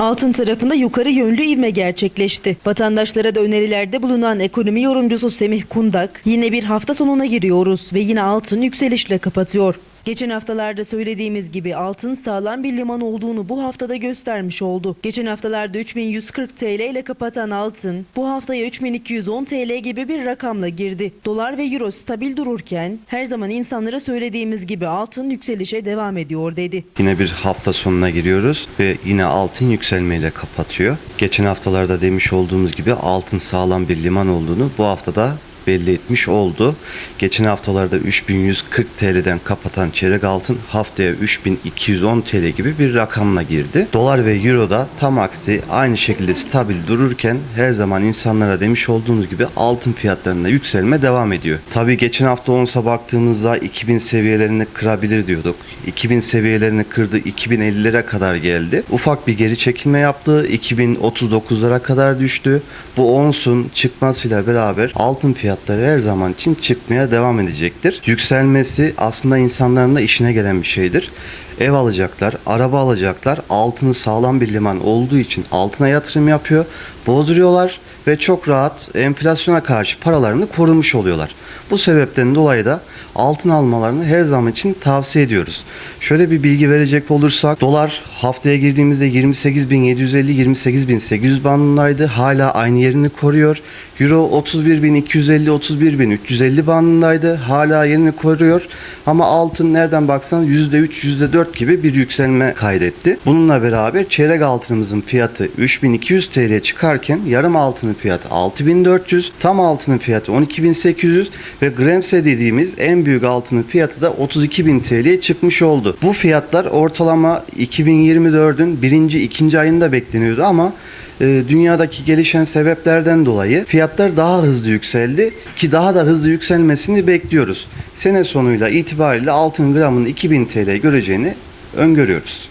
Altın tarafında yukarı yönlü ivme gerçekleşti. Vatandaşlara da önerilerde bulunan ekonomi yorumcusu Semih Kundak, yine bir hafta sonuna giriyoruz ve yine altın yükselişle kapatıyor. Geçen haftalarda söylediğimiz gibi altın sağlam bir liman olduğunu bu haftada göstermiş oldu. Geçen haftalarda 3140 TL ile kapatan altın bu haftaya 3210 TL gibi bir rakamla girdi. Dolar ve euro stabil dururken her zaman insanlara söylediğimiz gibi altın yükselişe devam ediyor dedi. Yine bir hafta sonuna giriyoruz ve yine altın yükselmeyle kapatıyor. Geçen haftalarda demiş olduğumuz gibi altın sağlam bir liman olduğunu bu haftada belli etmiş oldu. Geçen haftalarda 3140 TL'den kapatan çeyrek altın haftaya 3210 TL gibi bir rakamla girdi. Dolar ve euro da tam aksi aynı şekilde stabil dururken her zaman insanlara demiş olduğumuz gibi altın fiyatlarında yükselme devam ediyor. Tabii geçen hafta onsa baktığımızda 2000 seviyelerini kırabilir diyorduk. 2000 seviyelerini kırdı 2050'lere kadar geldi. Ufak bir geri çekilme yaptı. 2039'lara kadar düştü. Bu onsun çıkmasıyla beraber altın fiyatları her zaman için çıkmaya devam edecektir. Yükselmesi aslında insanların da işine gelen bir şeydir. Ev alacaklar, araba alacaklar. Altını sağlam bir liman olduğu için altına yatırım yapıyor. Bozduruyorlar ve çok rahat enflasyona karşı paralarını korumuş oluyorlar. Bu sebepten dolayı da altın almalarını her zaman için tavsiye ediyoruz. Şöyle bir bilgi verecek olursak dolar haftaya girdiğimizde 28.750-28.800 bandındaydı. Hala aynı yerini koruyor. Euro 31.250-31.350 bandındaydı. Hala yerini koruyor. Ama altın nereden baksan %3, %4 gibi bir yükselme kaydetti. Bununla beraber çeyrek altınımızın fiyatı 3200 TL çıkarken yarım altının fiyatı 6400, tam altının fiyatı 12800 ve Gremse dediğimiz en büyük altının fiyatı da 32.000 TL'ye çıkmış oldu. Bu fiyatlar ortalama 2024'ün birinci, ikinci ayında bekleniyordu ama e, dünyadaki gelişen sebeplerden dolayı fiyatlar daha hızlı yükseldi ki daha da hızlı yükselmesini bekliyoruz. Sene sonuyla itibariyle altın gramının 2000 TL göreceğini öngörüyoruz.